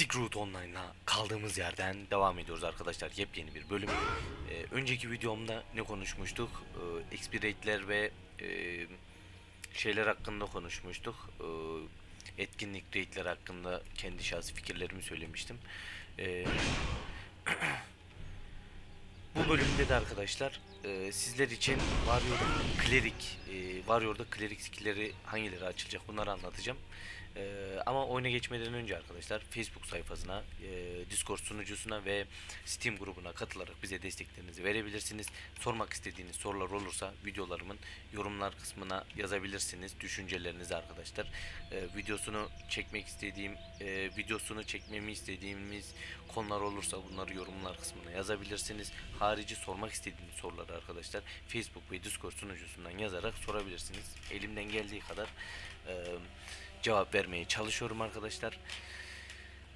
Secret Online'a kaldığımız yerden devam ediyoruz arkadaşlar. Yepyeni bir bölüm. Ee, önceki videomda ne konuşmuştuk? Ee, XP rate'ler ve e, şeyler hakkında konuşmuştuk. Ee, etkinlik rate'ler hakkında kendi şahsi fikirlerimi söylemiştim. Ee, bu bölümde de arkadaşlar e, sizler için Warrior Cleric, e, Warrior'da Cleric skill'leri hangileri açılacak bunları anlatacağım. E, ama oyuna geçmeden önce arkadaşlar Facebook sayfasına, e, Discord sunucusuna ve Steam grubuna katılarak bize desteklerinizi verebilirsiniz. Sormak istediğiniz sorular olursa videolarımın yorumlar kısmına yazabilirsiniz düşüncelerinizi arkadaşlar. E, videosunu çekmek istediğim, e, videosunu çekmemi istediğimiz konular olursa bunları yorumlar kısmına yazabilirsiniz. Harici sormak istediğiniz soruları arkadaşlar Facebook ve Discord sunucusundan yazarak sorabilirsiniz. Elimden geldiği kadar e, cevap vermeye çalışıyorum arkadaşlar.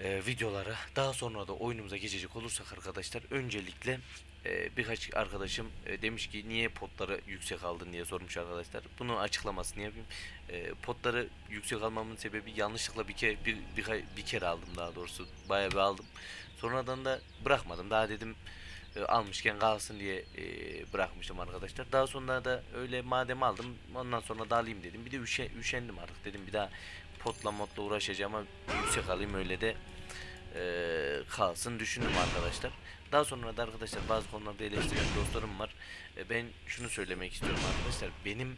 E, videolara daha sonra da oyunumuza geçecek olursak arkadaşlar öncelikle e, birkaç arkadaşım e, demiş ki niye potları yüksek aldın diye sormuş arkadaşlar. Bunu açıklamasını yapayım. E, potları yüksek almamın sebebi yanlışlıkla bir kere bir, bir, bir kere aldım daha doğrusu. Bayağı bir aldım. Sonradan da bırakmadım. Daha dedim e, almışken kalsın diye e, bırakmıştım arkadaşlar. Daha sonra da öyle madem aldım ondan sonra da alayım dedim. Bir de üşe, üşendim artık dedim bir daha potla modla uğraşacağım ama yüksek alayım öyle de e, kalsın düşündüm arkadaşlar. Daha sonra da arkadaşlar bazı konularda eleştiren dostlarım var. E, ben şunu söylemek istiyorum arkadaşlar. Benim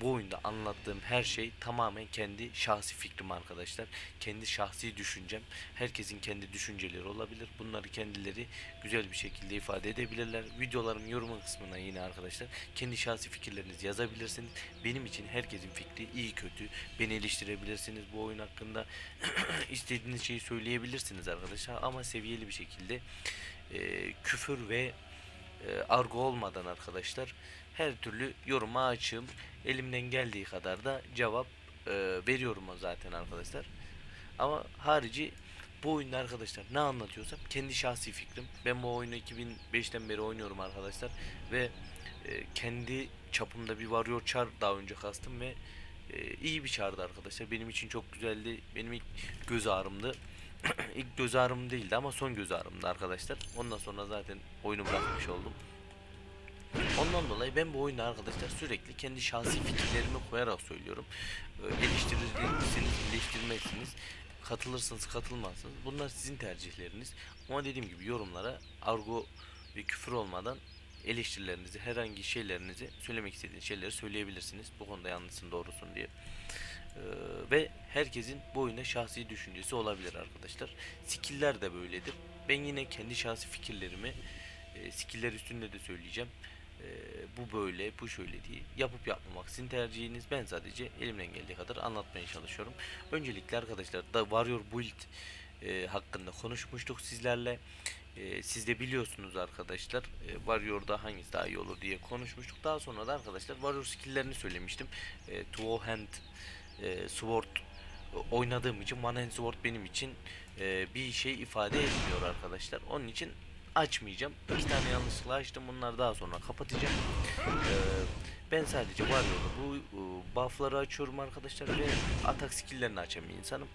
bu oyunda anlattığım her şey tamamen kendi şahsi fikrim arkadaşlar. Kendi şahsi düşüncem. Herkesin kendi düşünceleri olabilir. Bunları kendileri güzel bir şekilde ifade edebilirler. Videolarım yorum kısmına yine arkadaşlar kendi şahsi fikirlerinizi yazabilirsiniz. Benim için herkesin fikri iyi kötü. Beni eleştirebilirsiniz bu oyun hakkında. istediğiniz şeyi söyleyebilirsiniz arkadaşlar ama seviyeli bir şekilde e, küfür ve e, argo olmadan arkadaşlar her türlü yoruma açığım. Elimden geldiği kadar da cevap e, veriyorum zaten arkadaşlar. Ama harici bu oyunda arkadaşlar ne anlatıyorsam kendi şahsi fikrim. Ben bu oyunu 2005'ten beri oynuyorum arkadaşlar ve e, kendi çapımda bir Warrior Char daha önce kastım ve e, iyi bir çardı arkadaşlar. Benim için çok güzeldi. Benim ilk göz ağrımdı. ilk göz ağrım değildi ama son göz ağrımdı arkadaşlar. Ondan sonra zaten oyunu bırakmış oldum. Ondan dolayı ben bu oyunu arkadaşlar sürekli kendi şahsi fikirlerimi koyarak söylüyorum. Ee, Eleştirirsiniz, eleştirmezsiniz. Katılırsınız, katılmazsınız. Bunlar sizin tercihleriniz. Ama dediğim gibi yorumlara argo ve küfür olmadan eleştirilerinizi, herhangi şeylerinizi, söylemek istediğiniz şeyleri söyleyebilirsiniz. Bu konuda yanlışsın, doğrusun diye. Ee, ve herkesin bu oyuna şahsi düşüncesi olabilir arkadaşlar. Skill'ler de böyledir. Ben yine kendi şahsi fikirlerimi e, skill'ler üstünde de söyleyeceğim. E, bu böyle, bu şöyle diye yapıp yapmamak sizin tercihiniz. Ben sadece elimden geldiği kadar anlatmaya çalışıyorum. Öncelikle arkadaşlar da Warrior Build e, hakkında konuşmuştuk sizlerle. E, siz de biliyorsunuz arkadaşlar e, Warrior'da hangisi daha iyi olur diye konuşmuştuk. Daha sonra da arkadaşlar Warrior skill'lerini söylemiştim. E, Two Hand e, Sword oynadığım için One Hand Sword benim için e, bir şey ifade etmiyor arkadaşlar. Onun için açmayacağım. İki tane yanlışlıkla açtım. Bunları daha sonra kapatacağım. Ee, ben sadece var bu e, buff'ları açıyorum arkadaşlar ve atak skill'lerini açan bir insanım.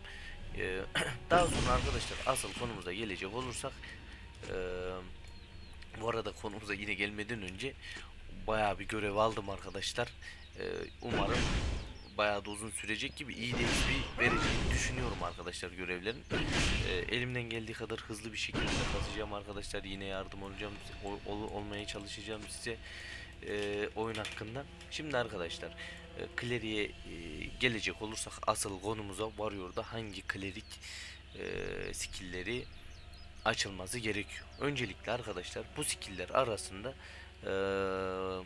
Ee, daha sonra arkadaşlar asıl konumuza gelecek olursak e, bu arada konumuza yine gelmeden önce bayağı bir görev aldım arkadaşlar. Ee, umarım bayağı da uzun sürecek gibi iyi de bir vereceğini düşünüyorum arkadaşlar görevlerin. Ee, elimden geldiği kadar hızlı bir şekilde katacağım arkadaşlar. Yine yardım olacağım, ol, ol- olmaya çalışacağım size e, oyun hakkında. Şimdi arkadaşlar e, kleriğe e, gelecek olursak asıl konumuza Warrior'da hangi klerik e, skill'leri açılması gerekiyor. Öncelikle arkadaşlar bu skill'ler arasında eee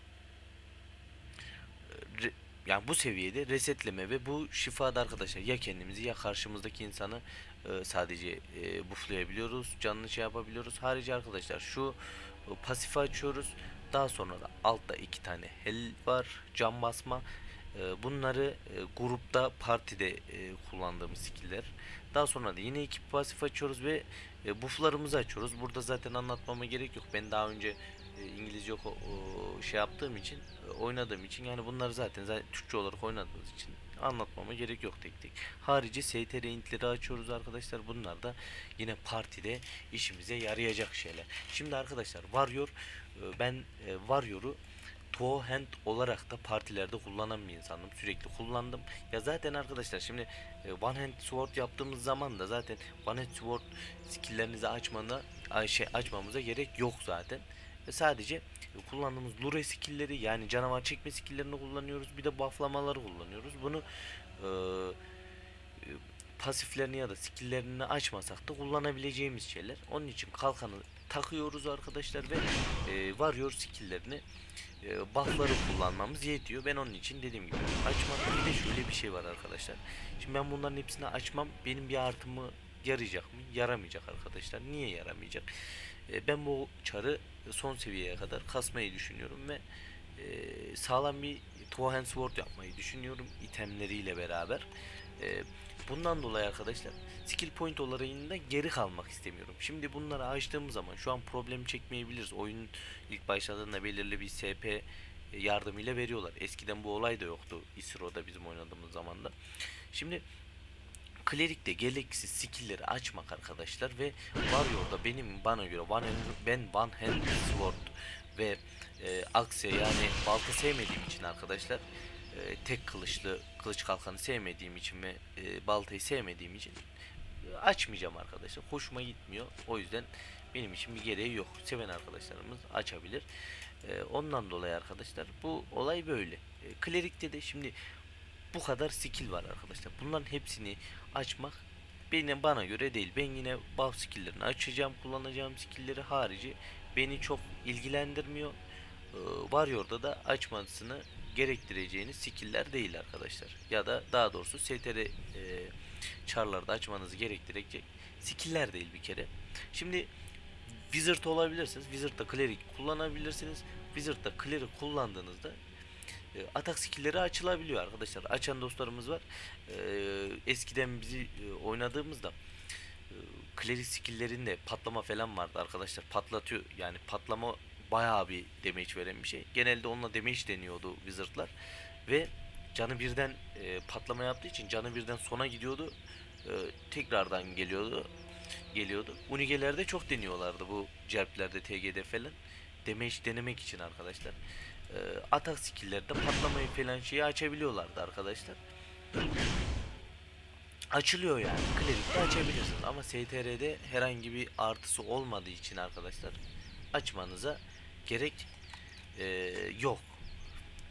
yani bu seviyede resetleme ve bu şifada arkadaşlar ya kendimizi ya karşımızdaki insanı e, sadece e, bufflayabiliyoruz. Canlı şey yapabiliyoruz. Harici arkadaşlar şu e, pasifi açıyoruz. Daha sonra da altta iki tane hel var. Cam basma. E, bunları e, grupta partide e, kullandığımız skill'ler. Daha sonra da yine iki pasif açıyoruz ve e, bufflarımızı açıyoruz. Burada zaten anlatmama gerek yok. Ben daha önce İngilizce o, o şey yaptığım için e, oynadığım için yani bunları zaten, zaten Türkçe olarak oynadığımız için Anlatmama gerek yok tek tek. Harici STR intleri açıyoruz arkadaşlar. Bunlar da yine partide işimize yarayacak şeyler. Şimdi arkadaşlar Warrior e, ben e, Warrior'u Toe hand olarak da partilerde kullanan bir insandım. Sürekli kullandım. Ya zaten arkadaşlar şimdi e, one hand sword yaptığımız zaman da zaten one hand sword skill'lerinizi açmana şey açmamıza gerek yok zaten. Ve sadece e, kullandığımız lure skill'leri yani canavar çekme skill'lerini kullanıyoruz. Bir de bufflamaları kullanıyoruz. Bunu e, e, pasiflerini ya da skill'lerini açmasak da kullanabileceğimiz şeyler. Onun için kalkanı takıyoruz arkadaşlar ve e, warrior skill'lerini e, buff'ları kullanmamız yetiyor. Ben onun için dediğim gibi açmam. Bir de şöyle bir şey var arkadaşlar. Şimdi ben bunların hepsini açmam. Benim bir artımı yarayacak mı? Yaramayacak arkadaşlar. Niye yaramayacak? E, ben bu çarı son seviyeye kadar kasmayı düşünüyorum ve e, sağlam bir Two Sword yapmayı düşünüyorum itemleriyle beraber. E, bundan dolayı arkadaşlar skill point olayında geri kalmak istemiyorum. Şimdi bunları açtığımız zaman şu an problem çekmeyebiliriz. Oyun ilk başladığında belirli bir SP yardımıyla veriyorlar. Eskiden bu olay da yoktu Isro'da bizim oynadığımız zamanda. Şimdi Klerik'te gereksiz skill'leri açmak arkadaşlar ve Warrior'da benim bana göre one ben One Hand Sword ve e, Axe yani balta sevmediğim için arkadaşlar e, tek kılıçlı kılıç kalkanı sevmediğim için ve e, baltayı sevmediğim için e, açmayacağım arkadaşlar. Hoşuma gitmiyor. O yüzden benim için bir gereği yok. Seven arkadaşlarımız açabilir. E, ondan dolayı arkadaşlar bu olay böyle. E, Klerik'te de şimdi bu kadar skill var arkadaşlar. Bunların hepsini açmak benim bana göre değil. Ben yine buff skill'lerini açacağım. Kullanacağım skill'leri harici beni çok ilgilendirmiyor. Ee, Warrior'da da açmasını gerektireceğiniz skill'ler değil arkadaşlar. Ya da daha doğrusu STR e, çarlarda açmanızı gerektirecek skill'ler değil bir kere. Şimdi Wizard olabilirsiniz. Wizard'da Cleric kullanabilirsiniz. Wizard'da Cleric kullandığınızda atak skill'leri açılabiliyor arkadaşlar. Açan dostlarımız var. E, eskiden bizi e, oynadığımızda e, Cleric skill'lerinde patlama falan vardı arkadaşlar. Patlatıyor yani patlama bayağı bir damage veren bir şey. Genelde onunla damage deniyordu Wizard'lar. Ve canı birden e, patlama yaptığı için canı birden sona gidiyordu. Tekrardan geliyordu. Geliyordu. Unige'lerde çok deniyorlardı bu cerplerde TG'de falan. Damage denemek için arkadaşlar e, atak skill'lerde patlamayı falan şeyi açabiliyorlardı arkadaşlar. Açılıyor yani. Klerik'te açabilirsiniz ama STR'de herhangi bir artısı olmadığı için arkadaşlar açmanıza gerek e, yok.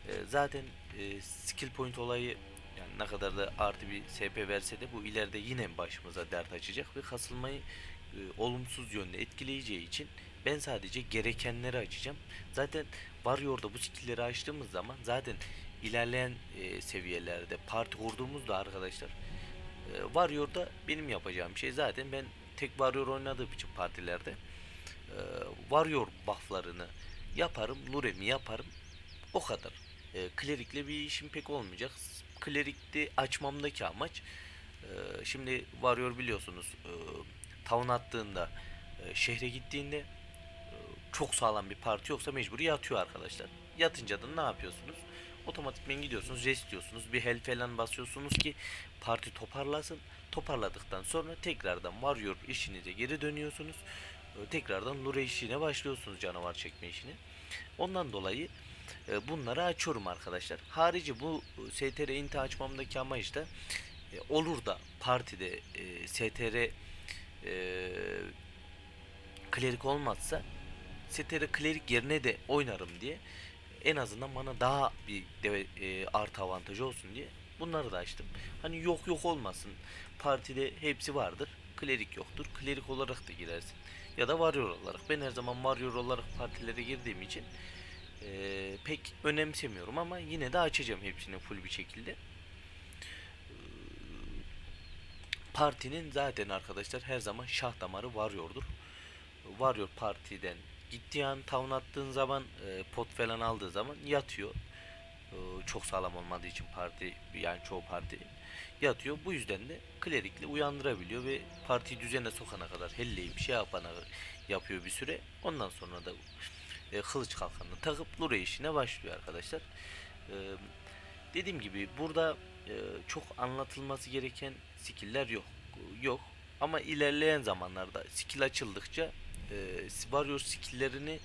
E, zaten e, skill point olayı yani ne kadar da artı bir SP verse de bu ileride yine başımıza dert açacak ve kasılmayı e, olumsuz yönde etkileyeceği için ben sadece gerekenleri açacağım. Zaten Warrior'da bu skill'leri açtığımız zaman zaten ilerleyen e, seviyelerde parti kurduğumuzda arkadaşlar e, Warrior'da benim yapacağım şey zaten ben tek Warrior oynadığım için partilerde e, Warrior bufflarını yaparım, Lurem'i yaparım. O kadar. E, Klerik'le bir işim pek olmayacak. Klerik'te açmamdaki amaç e, şimdi Warrior biliyorsunuz e, town attığında e, şehre gittiğinde çok sağlam bir parti yoksa mecburi yatıyor arkadaşlar. Yatınca da ne yapıyorsunuz? Otomatikmen gidiyorsunuz, rest diyorsunuz. Bir hel falan basıyorsunuz ki parti toparlasın. Toparladıktan sonra tekrardan Warrior işinize geri dönüyorsunuz. E, Tekrardan Lure işine başlıyorsunuz canavar çekme işine. Ondan dolayı e, bunları açıyorum arkadaşlar. Harici bu e, STR inti açmamdaki amaç da e, olur da partide STR klerik olmazsa STR klerik yerine de oynarım diye en azından bana daha bir deve, e, artı avantajı olsun diye bunları da açtım. Hani yok yok olmasın. Partide hepsi vardır. Klerik yoktur. Klerik olarak da girersin. Ya da warrior olarak. Ben her zaman warrior olarak partilere girdiğim için e, pek önemsemiyorum ama yine de açacağım hepsini full bir şekilde. Partinin zaten arkadaşlar her zaman şah damarı Warrior'dur. Warrior partiden gittiği an town attığın zaman e, pot falan aldığı zaman yatıyor. E, çok sağlam olmadığı için parti yani çoğu parti yatıyor. Bu yüzden de klerikle uyandırabiliyor ve partiyi düzene sokana kadar helleyip şey yapana yapıyor bir süre. Ondan sonra da e, kılıç kalkanını takıp Lure işine başlıyor arkadaşlar. E, Dediğim gibi burada e, çok anlatılması gereken skill'ler yok. Yok. Ama ilerleyen zamanlarda skill açıldıkça e, Warrior skill'lerini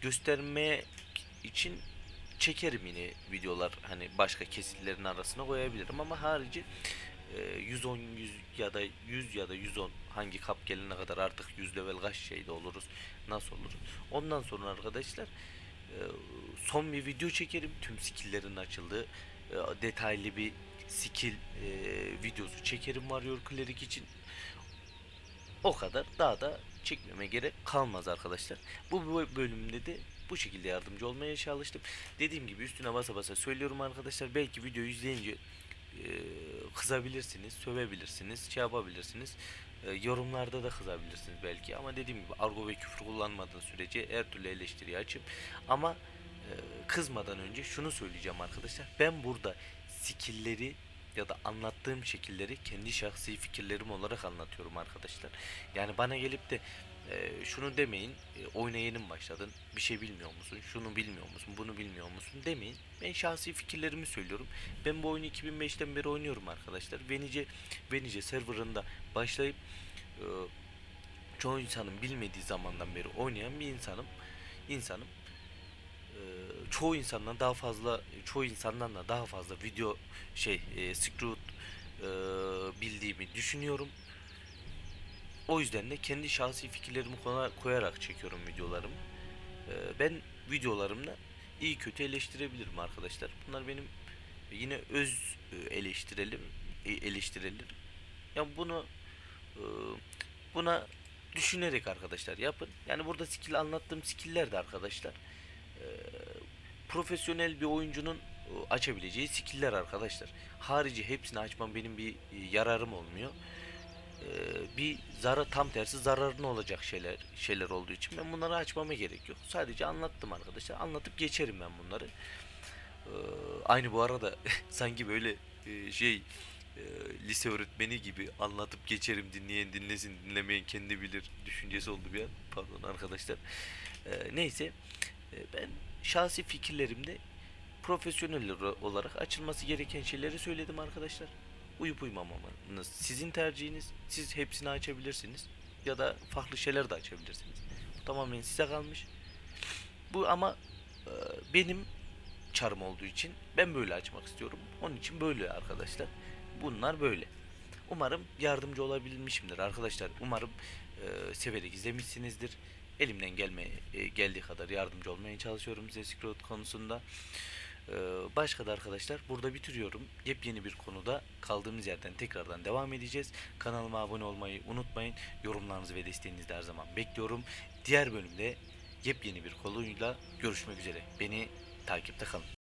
göstermeye için çekerim yine videolar. Hani başka kesitlerin arasına koyabilirim ama harici e, 110 100 ya da 100 ya da 110 hangi kap gelene kadar artık 100 level kaç şeyde oluruz nasıl oluruz ondan sonra arkadaşlar e, son bir video çekerim. Tüm skill'lerin açıldığı e, detaylı bir skill e, videosu çekerim Warrior Cleric için. O kadar. Daha da çekmeme gerek kalmaz arkadaşlar. Bu bö- bölümde de bu şekilde yardımcı olmaya çalıştım. Dediğim gibi üstüne basa basa söylüyorum arkadaşlar. Belki videoyu izleyince e, kızabilirsiniz, sövebilirsiniz, şey yapabilirsiniz. E, yorumlarda da kızabilirsiniz belki ama dediğim gibi argo ve küfür kullanmadığın sürece her türlü eleştiriyi açıp ama e, kızmadan önce şunu söyleyeceğim arkadaşlar. Ben burada skill'leri ya da anlattığım şekilleri kendi şahsi fikirlerim olarak anlatıyorum arkadaşlar. Yani bana gelip de e, şunu demeyin, e, oyuna yeni mi başladın, bir şey bilmiyor musun, şunu bilmiyor musun, bunu bilmiyor musun demeyin. Ben şahsi fikirlerimi söylüyorum. Ben bu oyunu 2005'ten beri oynuyorum arkadaşlar. Venice, Venice serverında başlayıp e, çoğu insanın bilmediği zamandan beri oynayan bir insanım. İnsanım. E, çoğu insandan daha fazla, çoğu insandan da daha fazla video şey, e, Screwed e, bildiğimi düşünüyorum. O yüzden de kendi şahsi fikirlerimi koyarak çekiyorum videolarımı. Ee, ben videolarımda iyi kötü eleştirebilirim arkadaşlar. Bunlar benim yine öz e, eleştirelim e, eleştirelim. Ya bunu e, buna düşünerek arkadaşlar yapın. Yani burada skill anlattığım skill'ler de arkadaşlar e, profesyonel bir oyuncunun e, açabileceği skill'ler arkadaşlar. Harici hepsini açmam benim bir e, yararım olmuyor e, bir zarar tam tersi zararına olacak şeyler şeyler olduğu için ben bunları açmama gerek yok. Sadece anlattım arkadaşlar. Anlatıp geçerim ben bunları. Aynı bu arada sanki böyle şey lise öğretmeni gibi anlatıp geçerim dinleyen dinlesin dinlemeyen kendi bilir düşüncesi oldu bir an. Pardon arkadaşlar. Neyse ben şahsi fikirlerimde profesyonel olarak açılması gereken şeyleri söyledim arkadaşlar uyup uyumamanız sizin tercihiniz. Siz hepsini açabilirsiniz ya da farklı şeyler de açabilirsiniz. Bu tamamen size kalmış. Bu ama e, benim çarım olduğu için ben böyle açmak istiyorum. Onun için böyle arkadaşlar. Bunlar böyle. Umarım yardımcı olabilmişimdir arkadaşlar. Umarım e, severek izlemişsinizdir. Elimden gelme e, geldiği kadar yardımcı olmaya çalışıyorum size Secret konusunda. Ee, Başka da arkadaşlar burada bitiriyorum. Yepyeni bir konuda kaldığımız yerden tekrardan devam edeceğiz. Kanalıma abone olmayı unutmayın. Yorumlarınızı ve desteğinizi de her zaman bekliyorum. Diğer bölümde yepyeni bir konuyla görüşmek üzere. Beni takipte kalın.